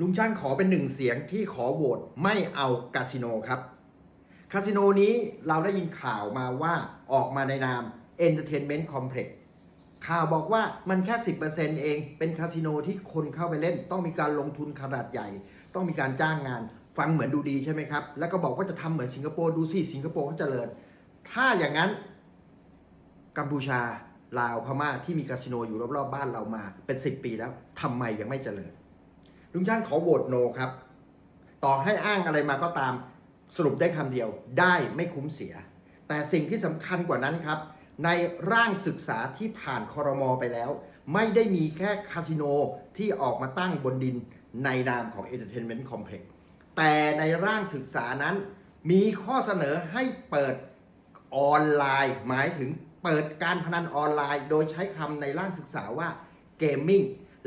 ลุงช่างขอเป็นหนึ่งเสียงที่ขอโหวตไม่เอาคาสิโนครับ คาสิโนนี้เราได้ยินข่าวมาว่าออกมาในนาม Entertainment Complex ข่าวบอกว่ามันแค่ 10%เอง เป็นคาสิโนที่คนเข้าไปเล่น ต้องมีการลงทุนขนาดใหญ่ ต้องมีการจ้างงาน ฟังเหมือนดูดีใช่ไหมครับ แล้วก็บอกว่าจะทำเหมือนสิงคโปร์ ดูสิสิงคโปร์เขาเจริญ ถ้าอย่างนั้นกัมพูชาลาวพม่าที่มีคาสิโนอยู่รอบๆบ้านเรามาเป็น 10 ปีแล้วทำไมยังไม่เจริญ ลุงช่างขอโหวตโนครับ ต่อให้อ้างอะไรมาก็ตามสรุปได้คำเดียวได้ไม่คุ้มเสีย แต่สิ่งที่สำคัญกว่านั้นครับ ในร่างศึกษาที่ผ่านคอรมอไปแล้ว ไม่ได้มีแค่คาสิโนที่ออกมาตั้งบนดินในนามของ Entertainment Complex แต่ในร่างศึกษานั้น มีข้อเสนอให้เปิดออนไลน์ หมายถึงเปิดการพนันออนไลน์ โดยใช้คำในร่างศึกษาว่าเกมมิ่ง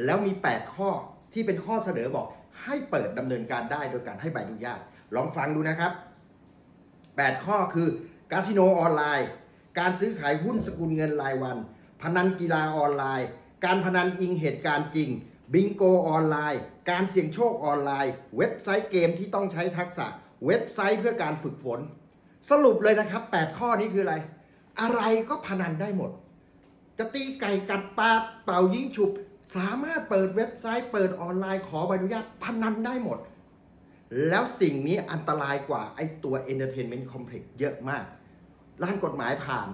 แล้วมี 8 ข้อ ที่เป็นข้อเสนอบอกให้เปิดดำเนินการได้โดยการให้ใบอนุญาต ลองฟังดูนะครับ 8 ข้อคือคาสิโนออนไลน์ การซื้อขายหุ้นสกุลเงินรายวัน พนันกีฬาออนไลน์ การพนันอิงเหตุการณ์จริง บิงโกออนไลน์ การเสี่ยงโชคออนไลน์ เว็บไซต์เกมที่ต้องใช้ทักษะ เว็บไซต์เพื่อการฝึกฝน สรุปเลยนะครับ 8 ข้อนี้คืออะไร อะไรก็พนันได้หมด จะตีไก่กัดปลาเป่ายิงฉุบ สามารถเปิดเว็บไซต์เปิดออนไลน์ขอใบอนุญาตพนันได้หมด แล้วสิ่งนี้อันตรายกว่าไอ้ตัว Entertainment Complex เยอะมาก ร่างกฎหมายผ่าน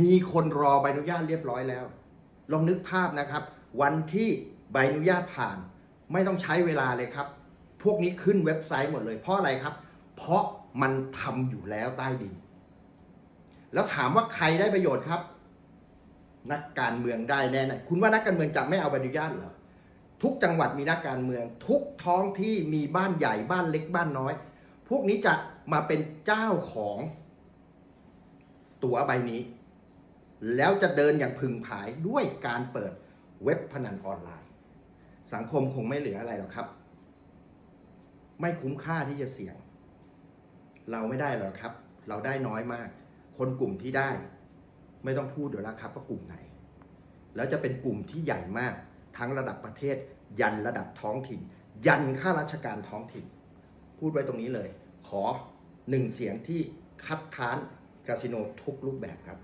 มีคนรอใบอนุญาตเรียบร้อยแล้ว ลองนึกภาพนะครับ วันที่ใบอนุญาตผ่าน ไม่ต้องใช้เวลาเลยครับ พวกนี้ขึ้นเว็บไซต์หมดเลย เพราะอะไรครับ เพราะมันทำอยู่แล้วใต้ดิน แล้วถามว่าใครได้ประโยชน์ครับ นักการเมืองได้แน่ๆคุณว่านักการเมืองจะไม่เอาใบอนุญาตเหรอทุกจังหวัดมีนักการเมือง ทุกท้องที่มีบ้านใหญ่บ้านเล็กบ้านน้อย พวกนี้จะมาเป็นเจ้าของตั๋วใบนี้ แล้วจะเดินอย่างพึงผายด้วยการเปิดเว็บพนันออนไลน์ สังคมคงไม่เหลืออะไรหรอกครับ ไม่คุ้มค่าที่จะเสี่ยง เราไม่ได้หรอกครับ เราได้น้อยมาก คนกลุ่มที่ได้ ไม่ต้องพูดเดี๋ยวแล้วครับว่ากลุ่มไหน แล้วจะเป็นกลุ่มที่ใหญ่มากทั้งระดับประเทศ ยันระดับท้องถิ่น ยันข้าราชการท้องถิ่น พูดไว้ตรงนี้เลย ขอหนึ่งเสียงที่คัดค้านคาสิโนทุกรูปแบบครับ